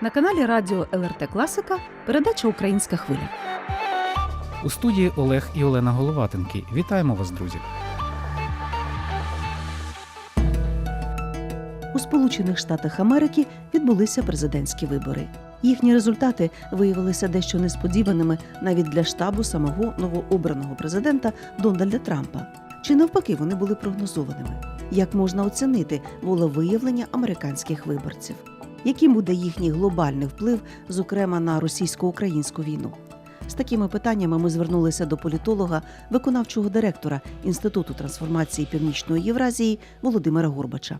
На каналі Радіо ЛРТ Класика передача Українська хвиля. У студії Олег і Олена Головатенки. Вітаємо вас, друзі! У Сполучених Штатах Америки відбулися президентські вибори. Їхні результати виявилися дещо несподіваними навіть для штабу самого новообраного президента Дональда Трампа. Чи навпаки вони були прогнозованими? Як можна оцінити волевиявлення американських виборців? Яким буде їхній глобальний вплив, зокрема на російсько-українську війну? З такими питаннями ми звернулися до політолога, виконавчого директора Інституту трансформації Північної Євразії Володимира Горбача.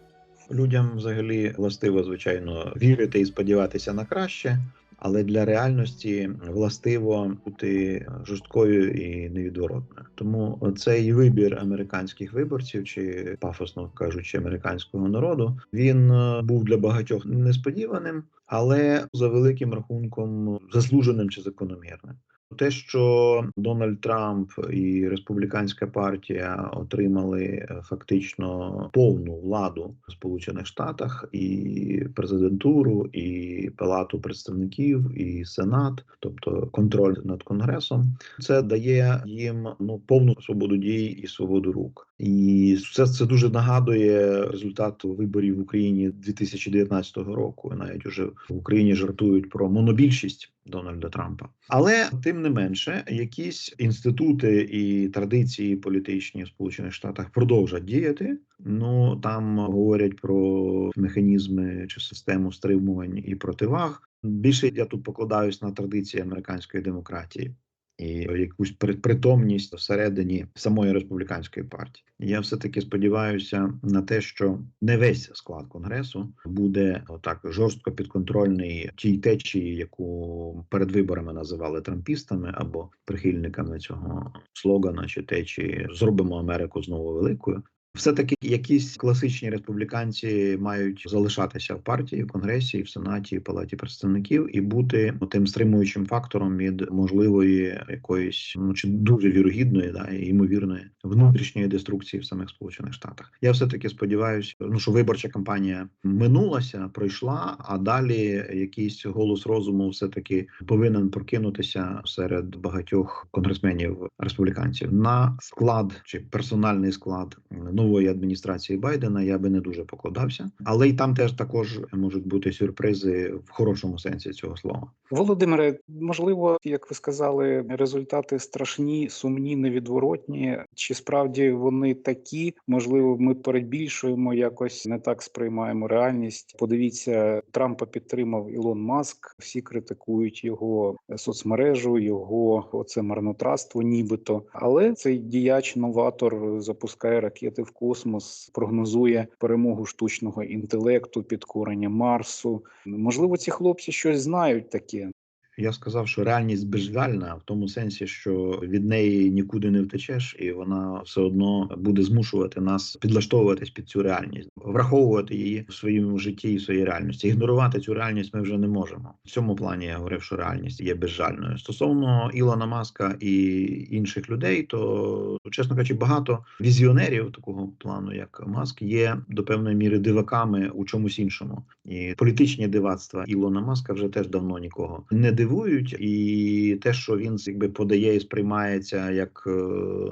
Людям взагалі властиво, звичайно, вірити і сподіватися на краще, але для реальності властиво бути жорсткою і невідворотною. Тому цей вибір американських виборців, чи пафосно кажучи, американського народу, він е, був для багатьох несподіваним, але за великим рахунком заслуженим чи закономірним. Те, що Дональд Трамп і республіканська партія отримали е, фактично повну владу в Сполучених Штатах, і президентуру, і палату представників, і сенат, тобто контроль над конгресом, це дає їм ну повну свободу дій і свободу рук. І все це дуже нагадує результат виборів в Україні 2019 року. Навіть уже в Україні жартують про монобільшість Дональда Трампа. Але тим не менше, якісь інститути і традиції політичні в Сполучених Штатах продовжать діяти. Ну там говорять про механізми чи систему стримувань і противаг. Більше я тут покладаюсь на традиції американської демократії і якусь притомність всередині самої республіканської партії. Я все таки сподіваюся на те, що не весь склад конгресу буде отак жорстко підконтрольний тій течії, яку перед виборами називали трампістами або прихильниками цього слогана чи течії зробимо Америку знову великою. Все таки якісь класичні республіканці мають залишатися в партії, в конгресі, в сенаті, в палаті представників і бути тим стримуючим фактором від можливої якоїсь ну чи дуже вірогідної, да ймовірної внутрішньої деструкції в самих сполучених штатах. Я все таки сподіваюся, ну що виборча кампанія минулася, пройшла, а далі якийсь голос розуму все таки повинен прокинутися серед багатьох конгресменів республіканців на склад чи персональний склад нової адміністрації Байдена я би не дуже покладався, але й там теж також можуть бути сюрпризи в хорошому сенсі цього слова. Володимире, можливо, як ви сказали, результати страшні, сумні, невідворотні. Чи справді вони такі? Можливо, ми перебільшуємо якось не так сприймаємо реальність. Подивіться, Трампа підтримав Ілон Маск. Всі критикують його соцмережу, його оце марнотратство, нібито. Але цей діяч новатор запускає ракети в космос, прогнозує перемогу штучного інтелекту, підкорення Марсу. Можливо, ці хлопці щось знають таке. Я сказав, що реальність безжальна в тому сенсі, що від неї нікуди не втечеш, і вона все одно буде змушувати нас підлаштовуватись під цю реальність, враховувати її в своєму житті і в своїй реальності. Ігнорувати цю реальність ми вже не можемо. В цьому плані я говорив, що реальність є безжальною. Стосовно Ілона Маска і інших людей, то чесно кажучи, багато візіонерів такого плану, як Маск, є до певної міри диваками у чомусь іншому, і політичні дивацтва Ілона Маска вже теж давно нікого не дивують, і те, що він якби подає і сприймається як е,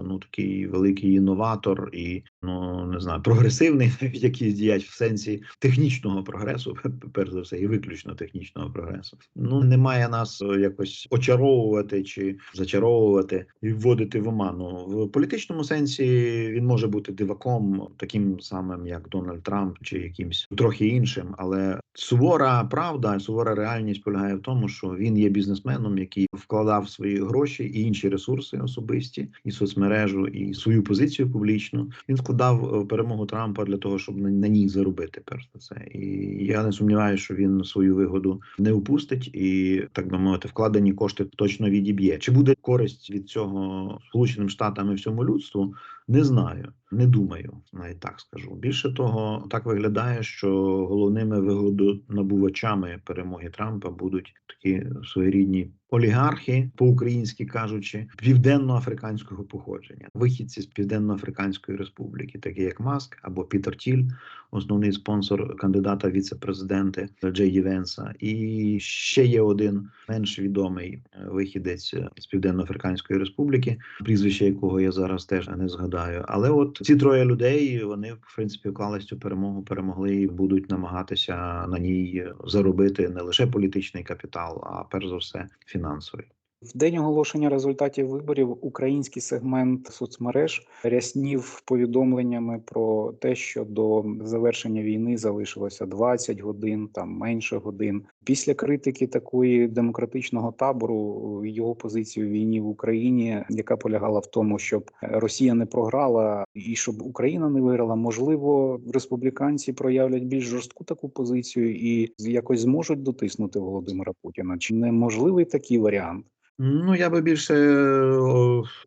ну такий великий інноватор і ну не знаю, прогресивний навіть якийсь діяч в сенсі технічного прогресу, перш за все, і виключно технічного прогресу. Ну немає нас е, якось очаровувати чи зачаровувати і вводити в оману в політичному сенсі. Він може бути диваком, таким самим як Дональд Трамп, чи якимсь трохи іншим, але сувора правда, сувора реальність полягає в тому, що він є бізнесменом, який вкладав свої гроші і інші ресурси особисті, і соцмережу, і свою позицію публічну. Він вкладав перемогу Трампа для того, щоб на, ній заробити. Перш за це, і я не сумніваюся, що він свою вигоду не упустить, і так би мовити, вкладені кошти точно відіб'є. Чи буде користь від цього сполученим штатам і всьому людству? Не знаю, не думаю, навіть так скажу. Більше того, так виглядає, що головними вигодонабувачами перемоги Трампа будуть такі своєрідні олігархи, по-українськи кажучи, південно-африканського походження, вихідці з південно-африканської республіки, такі як Маск або Пітер Тіль, основний спонсор кандидата віце-президенти Джей Ді Венса, і ще є один менш відомий е, вихідець е, з південно-африканської республіки, прізвище якого я зараз теж не згадаю. Але от ці троє людей вони в принципі вклались цю перемогу, перемогли і будуть намагатися на ній заробити не лише політичний капітал, а перш за все фінансовий. финансовый. В день оголошення результатів виборів український сегмент соцмереж ряснів повідомленнями про те, що до завершення війни залишилося 20 годин, там менше годин. Після критики такої демократичного табору його позиції у війні в Україні, яка полягала в тому, щоб Росія не програла і щоб Україна не виграла, можливо, республіканці проявлять більш жорстку таку позицію і якось зможуть дотиснути Володимира Путіна. Чи неможливий такий варіант? Ну я би більше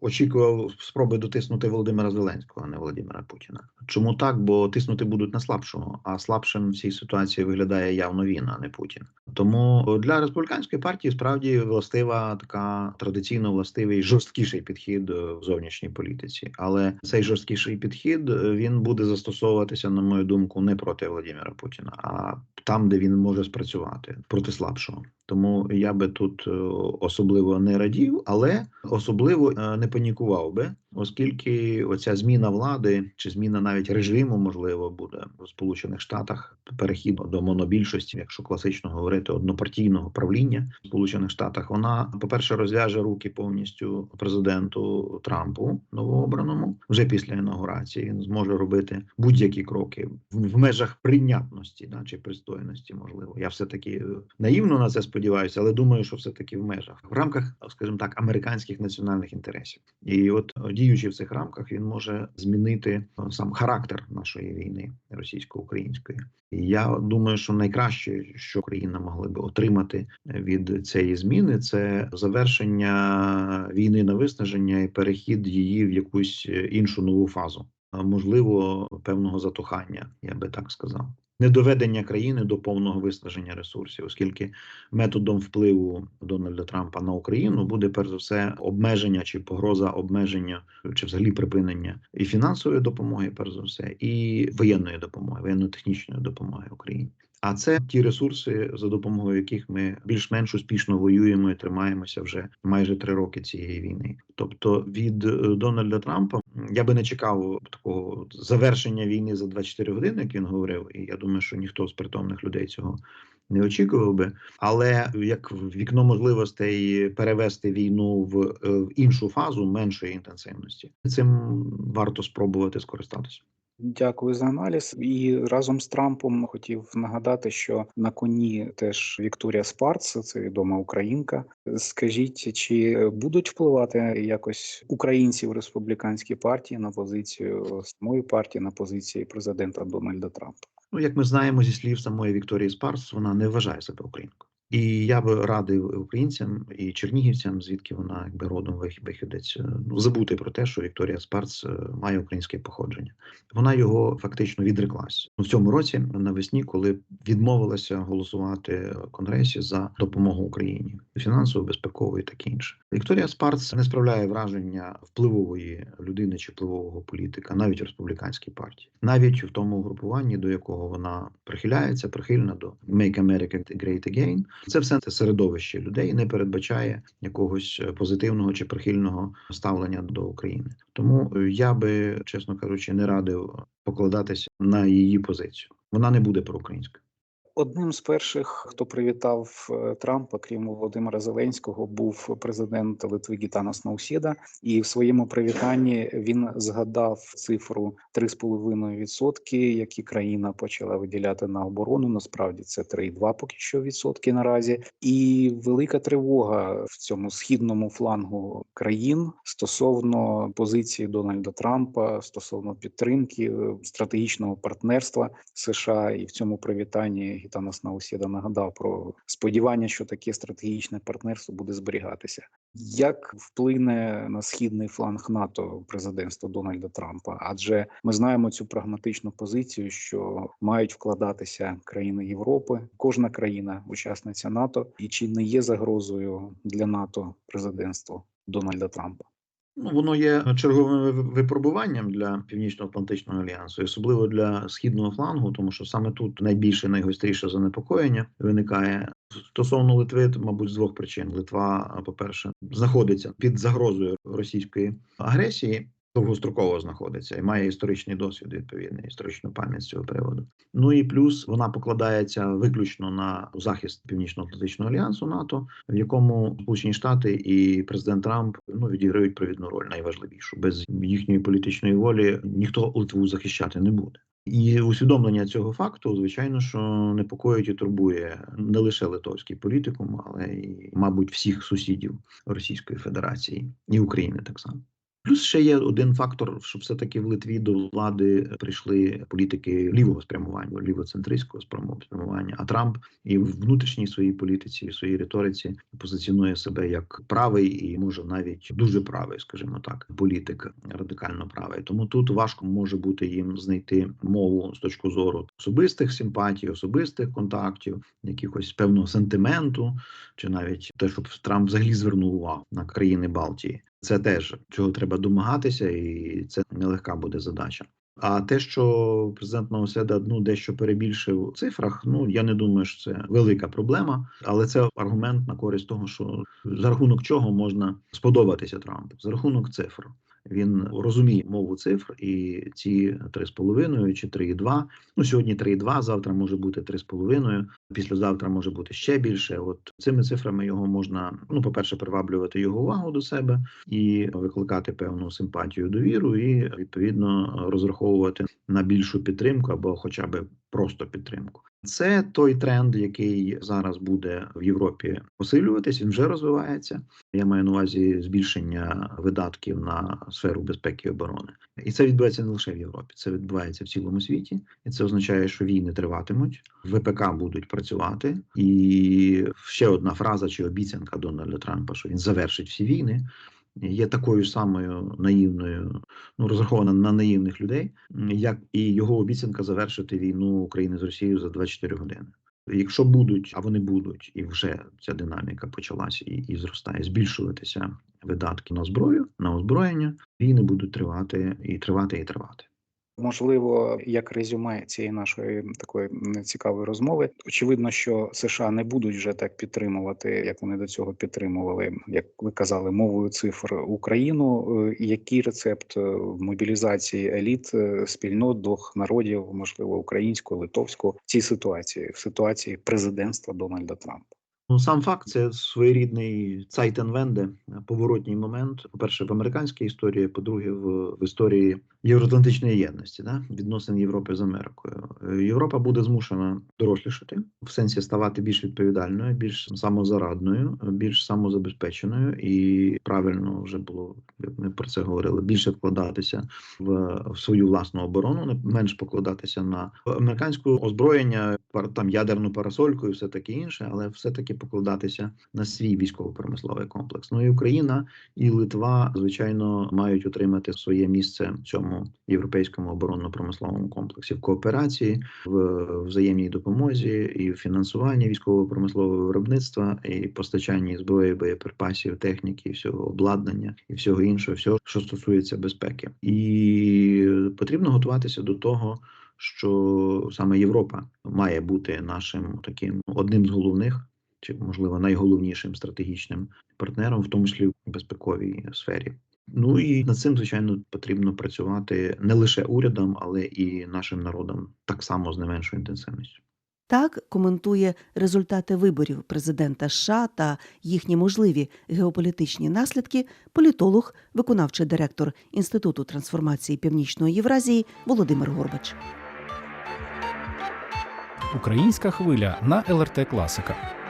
очікував спроби дотиснути Володимира Зеленського, а не Володимира Путіна. Чому так? Бо тиснути будуть на слабшого, а слабшим в цій ситуації виглядає явно він, а не Путін. Тому для республіканської партії справді властива така традиційно властивий жорсткіший підхід в зовнішній політиці. Але цей жорсткіший підхід він буде застосовуватися, на мою думку, не проти Володимира Путіна, а там, де він може спрацювати проти слабшого. Тому я би тут особливо не радів, але особливо не панікував би, оскільки оця зміна влади чи зміна навіть режиму можливо буде в Сполучених Штатах перехід до монобільшості, якщо класично говорити однопартійного правління в Сполучених Штатах, вона по перше розв'яже руки повністю президенту Трампу новообраному вже після інаугурації. Він зможе робити будь-які кроки в межах прийнятності, да, чи пристойності. Можливо, я все таки наївно на це сподіваюся, але думаю, що все таки в межах в рамках, скажімо так, американських національних інтересів, і от діючи в цих рамках, він може змінити сам характер нашої війни російсько-української. Я думаю, що найкраще, що Україна могла би отримати від цієї зміни, це завершення війни на виснаження і перехід її в якусь іншу нову фазу, можливо, певного затухання, я би так сказав. Недоведення країни до повного виснаження ресурсів, оскільки методом впливу Дональда Трампа на Україну буде перш за все обмеження чи погроза обмеження чи взагалі припинення і фінансової допомоги, перш за все, і воєнної допомоги, воєнно-технічної допомоги Україні. А це ті ресурси, за допомогою яких ми більш-менш успішно воюємо і тримаємося вже майже три роки цієї війни. Тобто від Дональда Трампа я би не чекав такого завершення війни за 24 години, як він говорив. І я думаю, що ніхто з притомних людей цього не очікував би. Але як вікно можливостей перевести війну в, в іншу фазу меншої інтенсивності, цим варто спробувати скористатися. Дякую за аналіз. І разом з Трампом хотів нагадати, що на коні теж Вікторія Спарц, це відома українка. Скажіть, чи будуть впливати якось українці в республіканській партії на позицію самої партії, на позиції президента Дональда Трампа? Ну як ми знаємо зі слів самої Вікторії Спарс, вона не вважає себе українкою. І я би радив українцям і чернігівцям, звідки вона якби родом вихідець, ну забути про те, що Вікторія Спарц має українське походження. Вона його фактично відреклась в цьому році навесні, коли відмовилася голосувати в конгресі за допомогу Україні фінансово, безпеково і таке інше. Вікторія Спарц не справляє враження впливової людини чи впливового політика, навіть в республіканській партії, навіть в тому групуванні, до якого вона прихиляється, прихильна до Make America Great Again. Це все це середовище людей не передбачає якогось позитивного чи прихильного ставлення до України. Тому я би, чесно кажучи, не радив покладатися на її позицію. Вона не буде проукраїнською. Одним з перших, хто привітав Трампа, крім Володимира Зеленського, був президент Литви Гітанас Наусєда. І в своєму привітанні він згадав цифру 3,5%, які країна почала виділяти на оборону. Насправді це 3,2 поки що відсотки наразі, і велика тривога в цьому східному флангу країн стосовно позиції Дональда Трампа стосовно підтримки стратегічного партнерства США, і в цьому привітанні. Гітанас Наусєда нагадав про сподівання, що таке стратегічне партнерство буде зберігатися. Як вплине на східний фланг НАТО президентство Дональда Трампа? Адже ми знаємо цю прагматичну позицію, що мають вкладатися країни Європи, кожна країна, учасниця НАТО, і чи не є загрозою для НАТО президентство Дональда Трампа? Ну, воно є черговим випробуванням для Північно-Атлантичного альянсу, особливо для східного флангу, тому що саме тут найбільше найгостріше занепокоєння виникає стосовно Литви, мабуть, з двох причин. Литва, по-перше, знаходиться під загрозою російської агресії. Довгостроково знаходиться і має історичний досвід відповідний, історичну пам'ять з цього приводу. Ну і плюс вона покладається виключно на захист Північно-Атлантичного альянсу НАТО, в якому Сполучені Штати і президент Трамп ну відіграють провідну роль найважливішу. Без їхньої політичної волі ніхто Литву захищати не буде. І усвідомлення цього факту, звичайно, що непокоїть і турбує не лише литовський політикум, але й, мабуть, всіх сусідів Російської Федерації і України так само. Плюс ще є один фактор, що все-таки в Литві до влади прийшли політики лівого спрямування, лівоцентристського спрямування. А Трамп і в внутрішній своїй політиці, в своїй риториці позиціонує себе як правий і може навіть дуже правий, скажімо так, політик радикально правий. Тому тут важко може бути їм знайти мову з точки зору особистих симпатій, особистих контактів, якихось певного сентименту, чи навіть те, щоб Трамп взагалі звернув увагу на країни Балтії. Це теж чого треба домагатися, і це нелегка буде задача. А те, що президент Науседа ну дещо перебільшив у цифрах, ну я не думаю, що це велика проблема, але це аргумент на користь того, що за рахунок чого можна сподобатися Трампу, за рахунок цифр. Він розуміє мову цифр, і ці 3,5 чи 3,2, ну сьогодні 3,2, завтра може бути 3,5, післязавтра може бути ще більше. От цими цифрами його можна, ну, по-перше, приваблювати його увагу до себе і викликати певну симпатію, довіру, і відповідно розраховувати на більшу підтримку або хоча б просто підтримку. Це той тренд, який зараз буде в Європі посилюватись. Він вже розвивається. Я маю на увазі збільшення видатків на сферу безпеки і оборони, і це відбувається не лише в Європі, це відбувається в цілому світі, і це означає, що війни триватимуть, ВПК будуть працювати. І ще одна фраза чи обіцянка Дональда Трампа, що він завершить всі війни. Є такою самою наївною, ну розрахована на наївних людей, як і його обіцянка завершити війну України з Росією за 24 години. Якщо будуть, а вони будуть, і вже ця динаміка почалася і, і зростає, збільшуватися видатки на зброю, на озброєння, війни будуть тривати і тривати, і тривати. Можливо, як резюме цієї нашої такої цікавої розмови, очевидно, що США не будуть вже так підтримувати, як вони до цього підтримували, як ви казали, мовою цифр Україну. Е, Який рецепт е, мобілізації еліт е, спільнот двох народів, можливо, українського, литовського в цій ситуації, в ситуації президентства Дональда Трампа? Ну, сам факт це своєрідний Цайтенвенде, поворотній момент. По-перше, в американській історії, по-друге, в, в історії євроатлантичної єдності, да? відносин Європи з Америкою. Е, Європа буде змушена дорослішати, в сенсі ставати більш відповідальною, більш самозарадною, більш самозабезпеченою, і правильно вже було, як ми про це говорили, більше вкладатися в, свою власну оборону, не менш покладатися на американське озброєння, там ядерну парасольку і все таке інше, але все таки покладатися на свій військово-промисловий комплекс. Ну і Україна і Литва, звичайно, мають отримати своє місце в цьому європейському оборонно-промисловому комплексі в кооперації, в взаємній допомозі і в фінансуванні військово-промислового виробництва і постачанні зброї, боєприпасів, техніки, всього обладнання і всього іншого, всього, що стосується безпеки, і потрібно готуватися до того. Що саме Європа має бути нашим таким одним з головних, чи можливо найголовнішим стратегічним партнером, в тому числі в безпековій сфері. Ну і над цим, звичайно, потрібно працювати не лише урядом, але і нашим народом так само з не меншою інтенсивністю. Так коментує результати виборів президента США та їхні можливі геополітичні наслідки політолог, виконавчий директор Інституту трансформації Північної Євразії Володимир Горбач. Українська хвиля на ЛРТ Класика.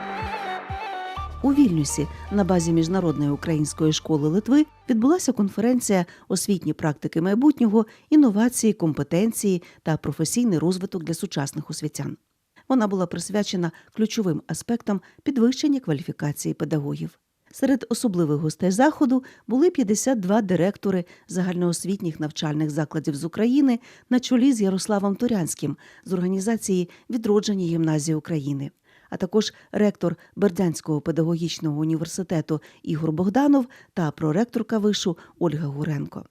У Вільнюсі на базі міжнародної української школи Литви відбулася конференція освітні практики майбутнього, інновації, компетенції та професійний розвиток для сучасних освітян. Вона була присвячена ключовим аспектам підвищення кваліфікації педагогів. Серед особливих гостей заходу були 52 директори загальноосвітніх навчальних закладів з України на чолі з Ярославом Турянським з організації Відродження гімназії України, а також ректор Бердянського педагогічного університету Ігор Богданов та проректорка вишу Ольга Гуренко.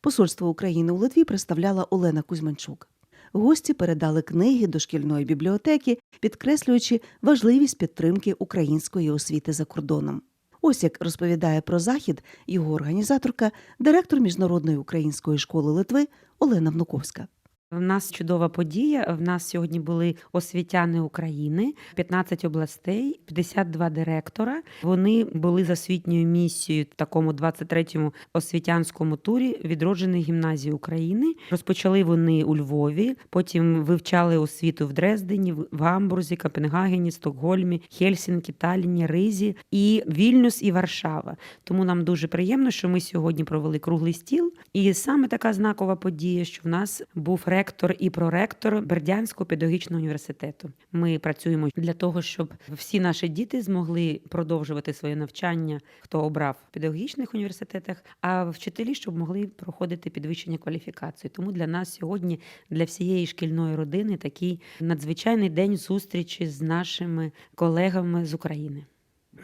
Посольство України у Литві представляла Олена Кузьменчук. Гості передали книги до шкільної бібліотеки, підкреслюючи важливість підтримки української освіти за кордоном. Ось як розповідає про захід його організаторка, директор міжнародної української школи Литви Олена Внуковська. В нас чудова подія. В нас сьогодні були освітяни України, 15 областей, 52 директора. Вони були за освітньою місією в такому 23-му освітянському турі відродженої гімназії України. Розпочали вони у Львові, потім вивчали освіту в Дрездені, в Гамбурзі, Копенгагені, Стокгольмі, Хельсінкі, Талліні, Ризі і Вільнюс і Варшава. Тому нам дуже приємно, що ми сьогодні провели круглий стіл. І саме така знакова подія, що в нас був ректор і проректор Бердянського педагогічного університету. Ми працюємо для того, щоб всі наші діти змогли продовжувати своє навчання, хто обрав в педагогічних університетах, а вчителі, щоб могли проходити підвищення кваліфікації. Тому для нас сьогодні, для всієї шкільної родини, такий надзвичайний день зустрічі з нашими колегами з України.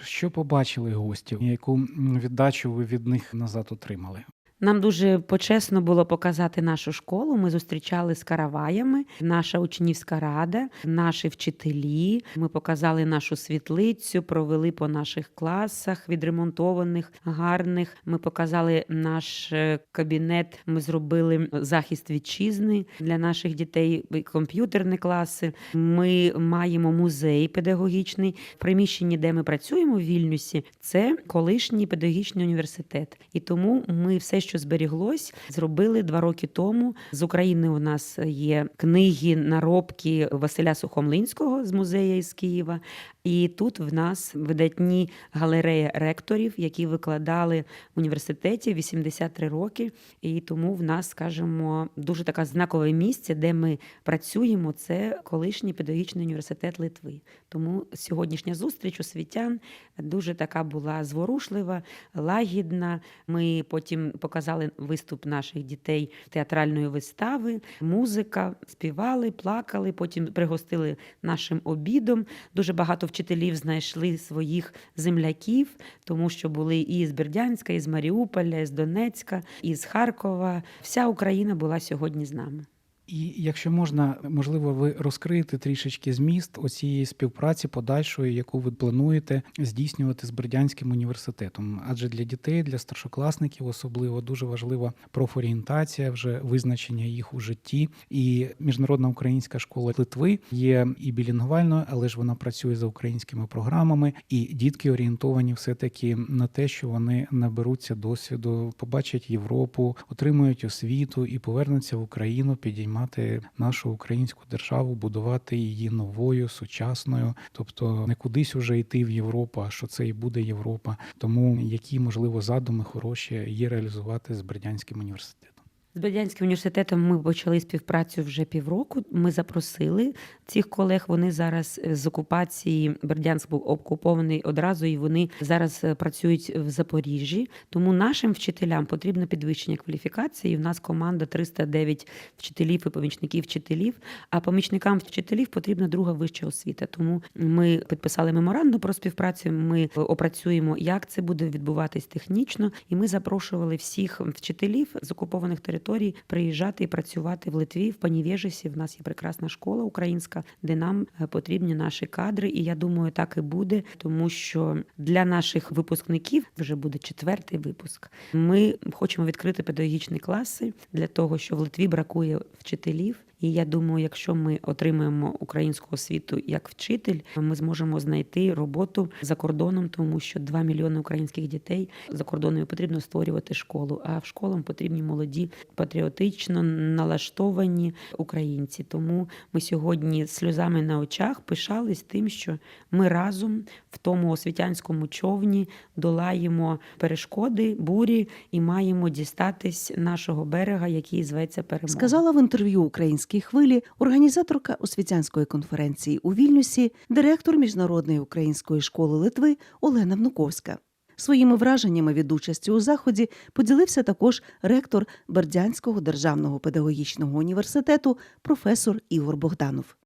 Що побачили гості? Яку віддачу ви від них назад отримали? Нам дуже почесно було показати нашу школу. Ми зустрічали з караваями, наша учнівська рада, наші вчителі. Ми показали нашу світлицю, провели по наших класах, відремонтованих, гарних. Ми показали наш е, кабінет. Ми зробили захист вітчизни для наших дітей, комп'ютерні класи. Ми маємо музей педагогічний. В приміщенні, де ми працюємо в Вільнюсі, це колишній педагогічний університет. І тому ми все, що зберіглось, зробили два роки тому. З України у нас є книги, наробки Василя Сухомлинського з музею із Києва. І тут в нас видатні галереї ректорів, які викладали в університеті 83 роки. І тому в нас, скажімо, дуже таке знакове місце, де ми працюємо. Це колишній педагогічний університет Литви. Тому сьогоднішня зустріч освітян дуже така була зворушлива, лагідна. Ми потім показали виступ наших дітей театральної вистави, музика, співали, плакали. Потім пригостили нашим обідом. Дуже багато вчителів знайшли своїх земляків, тому що були і з Бердянська, і з Маріуполя, і з Донецька, і з Харкова. Вся Україна була сьогодні з нами. І якщо можна, можливо, ви розкриєте трішечки зміст оцієї співпраці подальшої, яку ви плануєте здійснювати з Бердянським університетом. Адже для дітей, для старшокласників особливо дуже важлива профорієнтація, вже визначення їх у житті. І міжнародна українська школа Литви є і білінгвальною, але ж вона працює за українськими програмами, і дітки орієнтовані все таки на те, що вони наберуться досвіду, побачать Європу, отримують освіту і повернуться в Україну підіймати нашу українську державу, будувати її новою, сучасною, тобто не кудись уже йти в Європу, а що це і буде Європа. Тому які можливо задуми хороші є реалізувати з Бердянським університетом. З Бердянським університетом ми почали співпрацю вже півроку. Ми запросили цих колег. Вони зараз з окупації Бердянськ був окупований одразу, і вони зараз е, працюють в Запоріжжі. Тому нашим вчителям потрібно підвищення кваліфікації. В нас команда 309 вчителів і помічників вчителів. А помічникам вчителів потрібна друга вища освіта. Тому ми підписали меморандум про співпрацю. Ми опрацюємо, як це буде відбуватись технічно. І ми запрошували всіх вчителів з окупованих територій приїжджати і працювати в Литві, в Панівежесі. В нас є прекрасна школа українська, де нам е, потрібні наші кадри. І я думаю, так і буде, тому що для наших випускників вже буде четвертий випуск. Ми хочемо відкрити педагогічні класи для того, що в Литві бракує вчителів. І я думаю, якщо ми отримаємо українську освіту як вчитель, ми зможемо знайти роботу за кордоном, тому що 2 мільйони українських дітей за кордоном потрібно створювати школу. А в школам потрібні молоді патріотично налаштовані українці. Тому ми сьогодні сльозами на очах пишались тим, що ми разом в тому освітянському човні долаємо перешкоди, бурі і маємо дістатись нашого берега, який зветься перемога. Сказала в інтерв'ю українській європейській хвилі, організаторка освітянської конференції у Вільнюсі, директор міжнародної української школи Литви Олена Внуковська. Своїми враженнями від участі у заході поділився також ректор Бердянського державного педагогічного університету професор Ігор Богданов.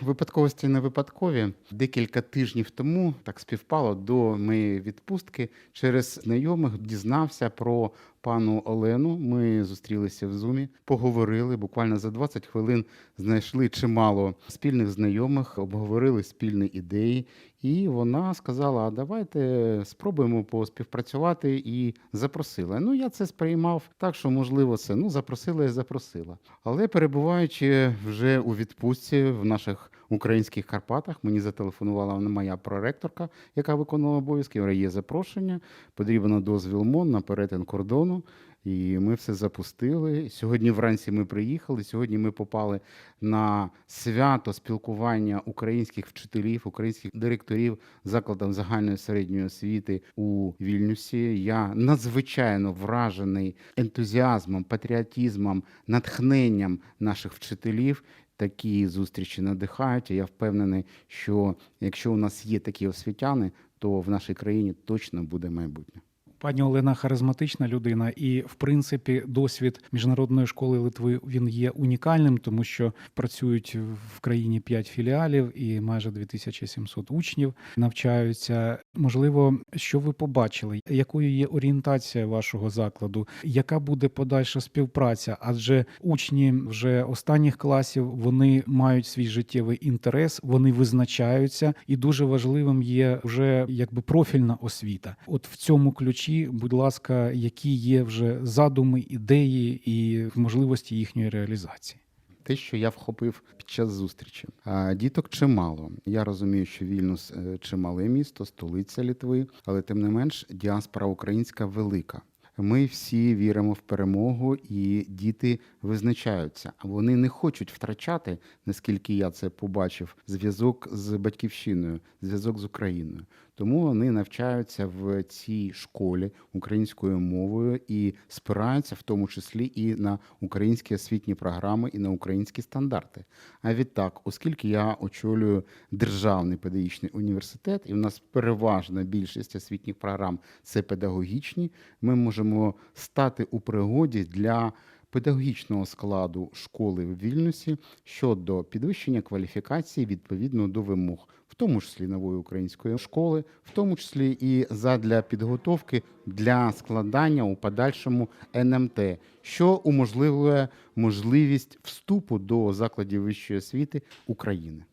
Випадковості не випадкові. Декілька тижнів тому так співпало до моєї відпустки. Через знайомих дізнався про пану Олену. Ми зустрілися в зумі, поговорили. Буквально за 20 хвилин знайшли чимало спільних знайомих, обговорили спільні ідеї. І вона сказала: давайте спробуємо поспівпрацювати і запросила. Ну я це сприймав так, що можливо це ну запросила і запросила. Але перебуваючи вже у відпустці в наших українських Карпатах, мені зателефонувала моя проректорка, яка виконувала обов'язки. Є запрошення, потрібен дозвіл МОН на перетин кордону. І ми все запустили. Сьогодні вранці ми приїхали. Сьогодні ми попали на свято спілкування українських вчителів, українських директорів закладів загальної середньої освіти у Вільнюсі. Я надзвичайно вражений ентузіазмом, патріотизмом, натхненням наших вчителів. Такі зустрічі надихають. І Я впевнений, що якщо у нас є такі освітяни, то в нашій країні точно буде майбутнє. Пані Олена харизматична людина, і в принципі досвід міжнародної школи Литви він є унікальним, тому що працюють в країні 5 філіалів і майже 2700 учнів навчаються. Можливо, що ви побачили, якою є орієнтація вашого закладу, яка буде подальша співпраця? Адже учні вже останніх класів вони мають свій життєвий інтерес, вони визначаються, і дуже важливим є вже якби профільна освіта. От в цьому ключі, будь ласка, які є вже задуми, ідеї і можливості їхньої реалізації? те, що я вхопив під час зустрічі. Діток чимало. Я розумію, що Вільнюс е, чимале місто, столиця Літви, але тим не менш діаспора українська велика. Ми всі віримо в перемогу, і діти визначаються. Вони не хочуть втрачати, наскільки я це побачив, зв'язок з батьківщиною, зв'язок з Україною. Тому вони навчаються в цій школі українською мовою і спираються в тому числі і на українські освітні програми, і на українські стандарти. А відтак, оскільки я очолюю державний педагогічний університет, і в нас переважна більшість освітніх програм це педагогічні, ми можемо стати у пригоді для педагогічного складу школи в Вільнюсі щодо підвищення кваліфікації відповідно до вимог, в тому числі нової української школи, в тому числі і задля підготовки для складання у подальшому НМТ, що уможливлює можливість вступу до закладів вищої освіти України.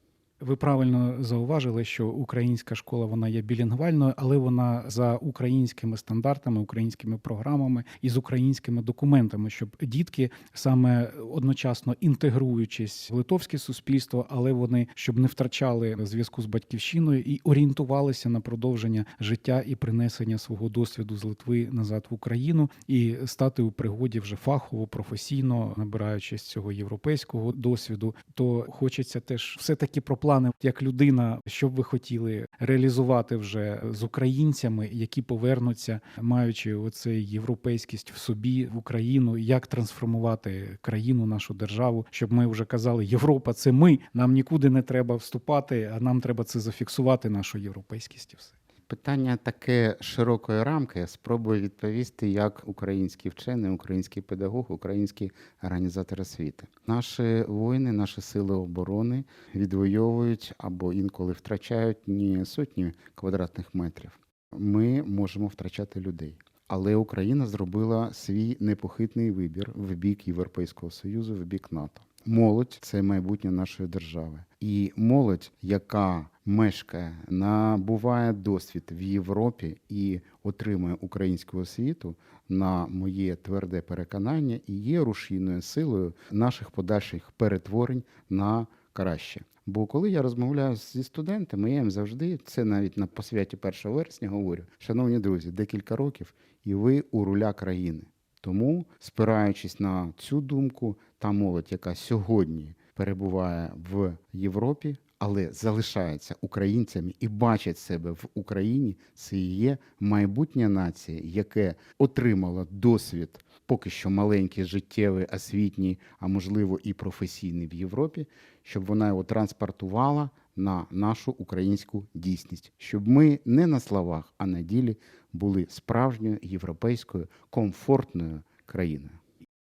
Ви правильно зауважили, що українська школа вона є білінгвальною, але вона за українськими стандартами, українськими програмами і з українськими документами, щоб дітки саме одночасно інтегруючись в литовське суспільство, але вони щоб не втрачали зв'язку з батьківщиною і орієнтувалися на продовження життя і принесення свого досвіду з Литви назад в Україну і стати у пригоді вже фахово, професійно набираючись цього європейського досвіду, то хочеться теж все таки про плани як людина, що б ви хотіли реалізувати вже з українцями, які повернуться, маючи оцей європейськість в собі в Україну, як трансформувати країну, нашу державу, щоб ми вже казали, Європа це ми. Нам нікуди не треба вступати, а нам треба це зафіксувати, нашу європейськість і все. Питання таке широкої рамки. Спробую відповісти як український вчений, український педагог, український організатор освіти. Наші воїни, наші сили оборони відвоюють або інколи втрачають не сотні квадратних метрів. Ми можемо втрачати людей. Але Україна зробила свій непохитний вибір в бік Європейського союзу, в бік НАТО. Молодь це майбутнє нашої держави, і молодь, яка мешкає, набуває досвід в Європі і отримує українську освіту, на моє тверде переконання, і є рушійною силою наших подальших перетворень на краще. Бо коли я розмовляю зі студентами, я їм завжди це навіть на посвяті 1 вересня говорю: шановні друзі, декілька років, і ви у руля країни. Тому, спираючись на цю думку, та молодь, яка сьогодні перебуває в Європі, але залишається українцями і бачить себе в Україні, це є майбутня нація, яке отримала досвід поки що маленький, життєвий, освітній, а можливо і професійний в Європі, щоб вона його транспортувала на нашу українську дійсність, щоб ми не на словах, а на ділі були справжньою європейською комфортною країною.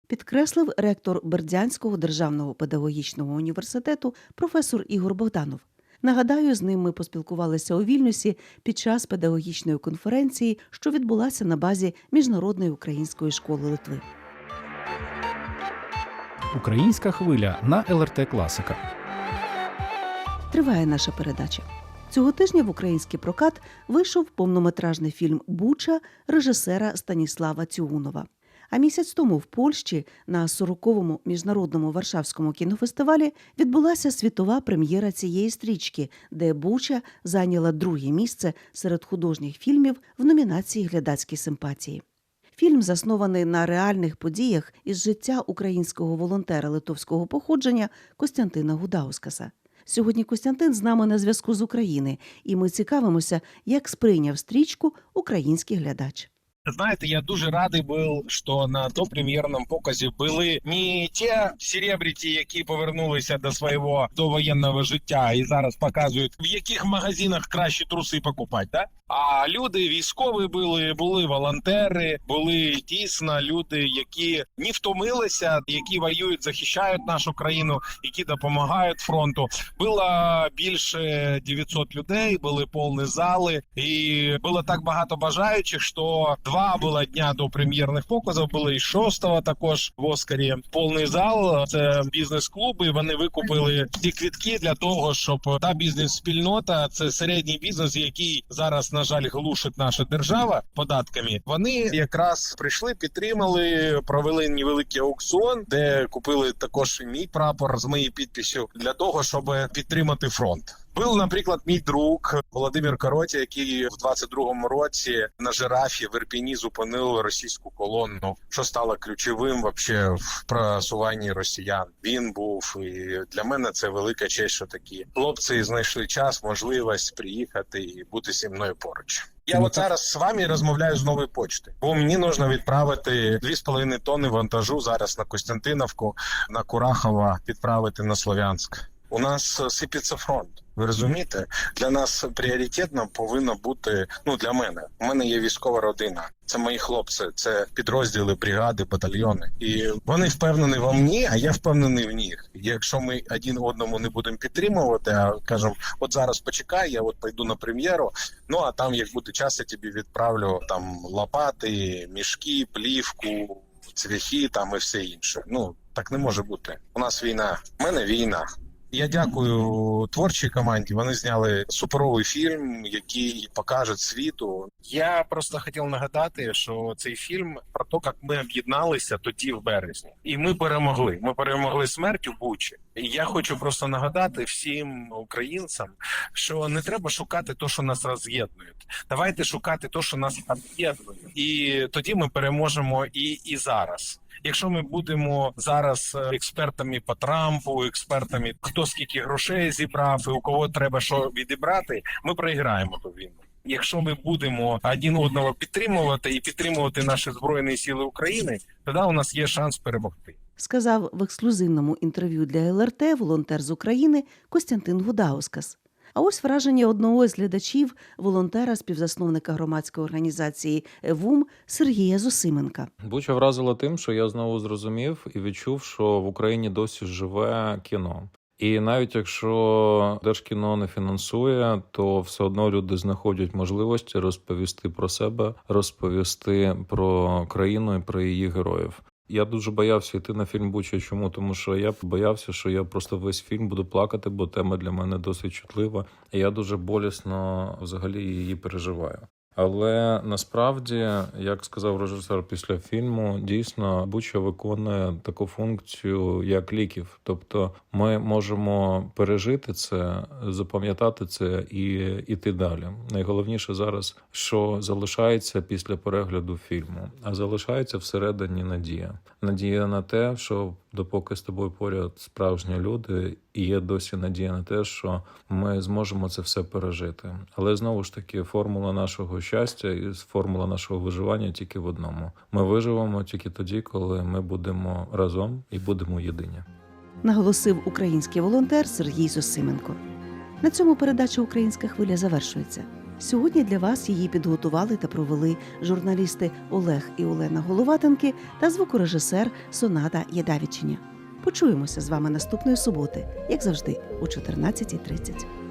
Підкреслив ректор Бердянського державного педагогічного університету професор Ігор Богданов. Нагадаю, з ним ми поспілкувалися у Вільнюсі під час педагогічної конференції, що відбулася на базі міжнародної української школи Литви. Українська хвиля на ЛРТ Класика. Триває наша передача. Цього тижня в український прокат вийшов повнометражний фільм Буча режисера Станіслава Цюгунова. А місяць тому в Польщі на 40-му міжнародному Варшавському кінофестивалі відбулася світова прем'єра цієї стрічки, де Буча зайняла друге місце серед художніх фільмів в номінації Глядацькі симпатії. Фільм заснований на реальних подіях із життя українського волонтера литовського походження Костянтина Гудаускаса. Сьогодні Костянтин з нами на зв'язку з України, і ми цікавимося, як сприйняв стрічку український глядач. Знаєте, я дуже радий був, що на допрем'єрному показі були не ті серебріті, які повернулися до свого довоєнного життя і зараз показують, в яких магазинах краще труси покупати, да? А люди військові були, були волонтери, були дійсно люди, які не втомилися, які воюють, захищають нашу країну, які допомагають фронту. Було більше 900 людей, були повні зали, і було так багато бажаючих, що два було дня до прем'єрних показів. Було і шостого також в Оскарі. Повний зал це бізнес-клуби. Вони викупили ці квітки для того, щоб та бізнес-спільнота, це середній бізнес, який зараз на жаль глушить наша держава податками. Вони якраз прийшли, підтримали, провели невеликий аукціон, де купили також і мій прапор з моєю підписю для того, щоб підтримати фронт. Був, наприклад, мій друг Володимир Короті, який в 22-му році на жирафі в Ірпіні зупинив російську колонну, що стало ключовим вообще в просуванні росіян. Він був і для мене це велика честь, що такі хлопці знайшли час, можливість приїхати і бути зі мною поруч. Я Ну, от зараз з вами розмовляю з нової почти, бо мені потрібно відправити 2,5 тонни вантажу зараз на Костянтиновку, на Курахова, відправити на Слов'янськ. У нас сипеться фронт. Ви розумієте? Для нас пріоритетно повинно бути. Ну для мене. У мене є військова родина. Це мої хлопці, це підрозділи, бригади, батальйони. І вони впевнені во мені, а я впевнений в них. Якщо ми один одному не будемо підтримувати, а кажемо, от зараз почекай, я от пойду на прем'єру. Ну а там, як буде час, я тобі відправлю там лопати, мішки, плівку, цвяхи там і все інше. Ну так не може бути. У нас війна, у мене війна. Я дякую творчій команді. Вони зняли суперовий фільм, який покаже світу. Я просто хотів нагадати, що цей фільм про те, як ми об'єдналися тоді в березні, і ми перемогли. Ми перемогли смерть у Бучі. І я хочу просто нагадати всім українцям, що не треба шукати те, що нас роз'єднує. Давайте шукати те, що нас об'єднує, і тоді ми переможемо і, і зараз. Якщо ми будемо зараз е, експертами по Трампу, експертами хто скільки грошей зібрав, і у кого треба що відібрати, ми проіграємо ту війну. Якщо ми будемо один одного підтримувати і підтримувати наші збройні сили України, тоді у нас є шанс перемогти. Сказав в ексклюзивному інтерв'ю для ЛРТ волонтер з України Костянтин Гудаускас. А ось враження одного із глядачів, волонтера, співзасновника громадської організації ЕВУМ Сергія Зосименка. Буча вразила тим, що я знову зрозумів і відчув, що в Україні досі живе кіно. І навіть якщо держкіно не фінансує, то все одно люди знаходять можливості розповісти про себе, розповісти про країну і про її героїв. Я дуже боявся йти на фільм Буча. Чому? Тому що я боявся, що я просто весь фільм буду плакати, бо тема для мене досить чутлива, і я дуже болісно взагалі її переживаю. Але насправді, як сказав режисер після фільму, дійсно Буча виконує таку функцію як ліків. Тобто, ми можемо пережити це, запам'ятати це і іти далі. Найголовніше зараз, що залишається після перегляду фільму, а залишається всередині надія. Надія на те, що допоки з тобою поряд справжні люди, і є досі надія на те, що ми зможемо це все пережити. Але знову ж таки, формула нашого щастя і формула нашого виживання тільки в одному: ми виживемо тільки тоді, коли ми будемо разом і будемо єдині. наголосив український волонтер Сергій Зосименко. На цьому передача Українська хвиля завершується. Сьогодні для вас її підготували та провели журналісти Олег і Олена Головатенки та звукорежисер Соната Єдавічення. Почуємося з вами наступної суботи, як завжди, о 14.30.